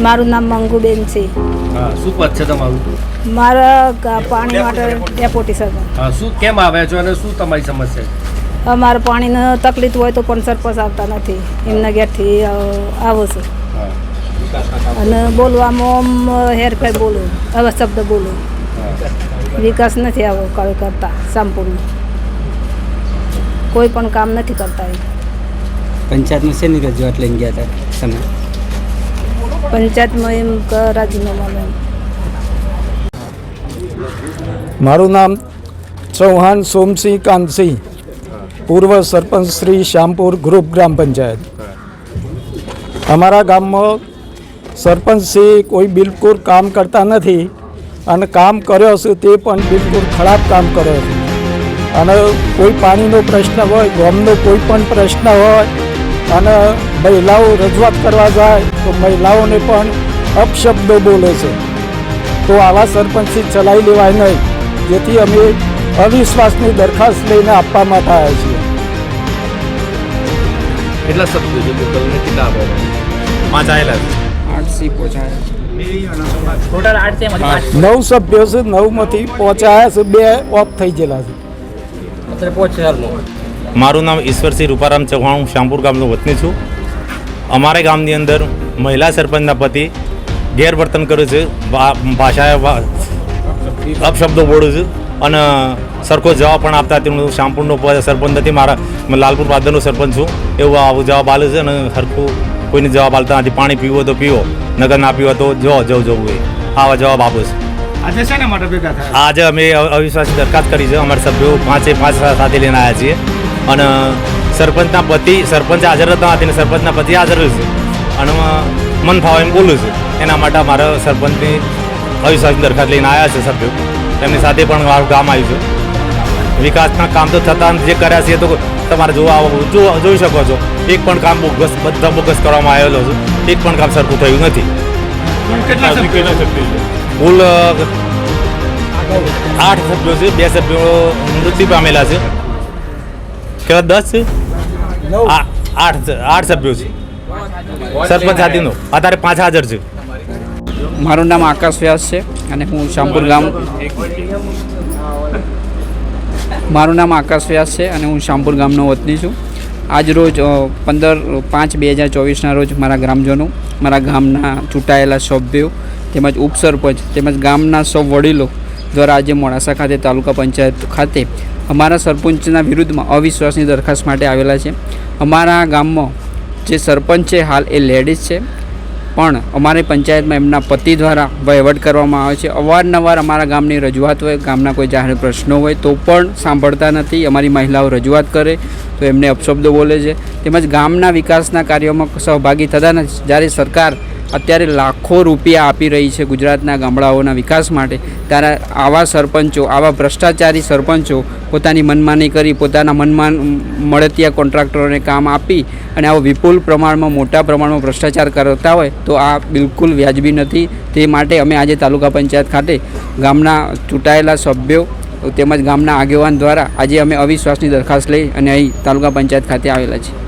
મારું નામ મંગુબેન છે. હા શું પદ છે તમારું? મારા પાણી માટે ડેપોટી સર હા શું કેમ આવ્યા છો અને શું તમારી સમસ્યા છે? અમારે પાણીની તકલીફ હોય તો પણ સરપંચ આવતા નથી. એમના ઘેરથી આવો છું. અને બોલવામાં આમ હેરફેર બોલું હવે શબ્દ બોલું. વિકાસ નથી આવો કર- કરતા સંપૂર્ણ. કોઈ પણ કામ નથી કરતા એ. પંચાયતમાં શેની રજૂઆત લઈને ગયા હતા તમે? પંચાયતમાં એમ રાજીનામા લે મારું નામ ચૌહાણ સોમસિંહ કાનસિંહ, પૂર્વ સરપંચ શ્રી શ્યામપુર ગ્રુપ ગ્રામ પંચાયત. અમારા ગામમાં સરપંચશ્રી કોઈ બિલકુલ કામ કરતા નથી અને કામ કર્યો છે તે પણ બિલકુલ ખરાબ કામ કર્યો છે. અને કોઈ પાણીનો પ્રશ્ન હોય, ગામનો કોઈ પણ પ્રશ્ન હોય, અને મહિલાઓ રજૂઆત કરવા જાય તો મહિલાઓને પણ અપશબ્દો બોલે છે. તો આવા સરપંચથી ચલાવી લેવાય નહીં જેથી અમે અવિશ્વાસની દરખાસ્ત લઈને આપવા માટે આવ્યા છીએ. કેટલા સભ્યો છે? કેટલા પહોંચાયા ટોટલ આઠ નવ સભ્યો છે નવમાંથી પહોંચાયા છે બે ઓફ થઈ ગયેલા છે. અત્યારે મારું નામ ઈશ્વરસિંહ રૂપારામ ચૌહાણ હું શ્યામપુર ગામનો વતની છું. અમારા ગામની અંદર મહિલા સરપંચના પતિ ગેરવર્તન કરે છે ભા- ભાષાએ અપશબ્દો બોલું છું અને સરખો જવાબ પણ આપતા હતી હું શ્યામપુરનો સરપંચ નથી મારા લાલપુર પાદરનો સરપંચ છું એવું આવું જવાબ આલે છે અને સરખું કોઈને જવાબ આપતા નથી. પાણી પીવો તો પીવો નગર ના પીવો તો જો જવું જવું એ આવા જવાબ આપો છે. આજે અમે અવિશ્વાસની દરખાસ્ત કરી છે. અમારા સભ્યો પાંચે પાંચ સાથે લઈને આવ્યા છીએ. અને સરપંચના પતિ સરપંચ હાજર હતા નથી અને સરપંચના પતિ હાજર છે. અને મન ફાવે એમ બોલું છું. એના માટે મારા સરપંચની અવિશ્વાસની દરખાસ્ત લઈને આવ્યા છે સભ્યો. તેમની સાથે પણ મારું ગામ આવ્યું છે. વિકાસના કામ તો થતા જે કર્યા છે એ તો તમારે જોવા આવો જોઈ શકો છો. એક પણ કામ બોગસ બધા બોગસ કરવામાં આવેલો છે. એક પણ કામ સરખું થયું નથી. કુલ આઠ સભ્યો છે. બે સભ્યો મૃત્યુ પામેલા છે. કેવા દસ છે? આઠ આઠ સભ્યો છે. સરપંચ સાથેનો અત્યારે પાંચ હાજર છે. મારું નામ આકાશ વ્યાસ છે અને હું શામપુર ગામ. મારું નામ આકાશ વ્યાસ છે અને હું શામપુર ગામનો વતની છું. આજ રોજ પંદર પાંચ બે હજાર ચોવીસના રોજ મારા ગ્રામજનો મારા ગામના ચૂંટાયેલા સભ્યો તેમજ ઉપસરપંચ તેમજ ગામના સૌ વડીલો દ્વારા આજે મોડાસા ખાતે તાલુકા પંચાયત ખાતે અમારા સરપંચના વિરુદ્ધમાં અવિશ્વાસની દરખાસ્ત માટે આવેલા છે. અમારા ગામમાં જે સરપંચ છે, હાલ એ લેડીઝ છે. પણ અમારી પંચાયતમાં એમના પતિ દ્વારા વહીવટ કરવામાં આવે છે. અવારનવાર અમારા ગામની રજૂઆત હોય, ગામના કોઈ જાહેર પ્રશ્નો હોય, તો પણ સાંભળતા નથી. અમારી મહિલાઓ રજૂઆત કરે, તો એમને અપશબ્દો બોલે છે. તેમજ ગામના વિકાસના કાર્યોમાં સહભાગી થતા નથી. જ્યારે સરકાર અત્યારે લાખો રૂપિયા આપી રહી છે ગુજરાતના ગામડાઓના વિકાસ માટે. ત્યારે આવા સરપંચો, આવા ભ્રષ્ટાચારી સરપંચો પોતાની મનમાની કરી, પોતાના મનમાન મળતિયા ત્યાં કોન્ટ્રાક્ટરોને કામ આપી અને આવો વિપુલ પ્રમાણમાં, મોટા પ્રમાણમાં ભ્રષ્ટાચાર કરતા હોય તો આ બિલકુલ વ્યાજબી નથી. તે માટે અમે આજે તાલુકા પંચાયત ખાતે ગામના ચૂંટાયેલા સભ્યો, તેમજ ગામના આગેવાન દ્વારા આજે અમે અવિશ્વાસની દરખાસ્ત લઈ અને અહીં તાલુકા પંચાયત ખાતે આવેલા છીએ.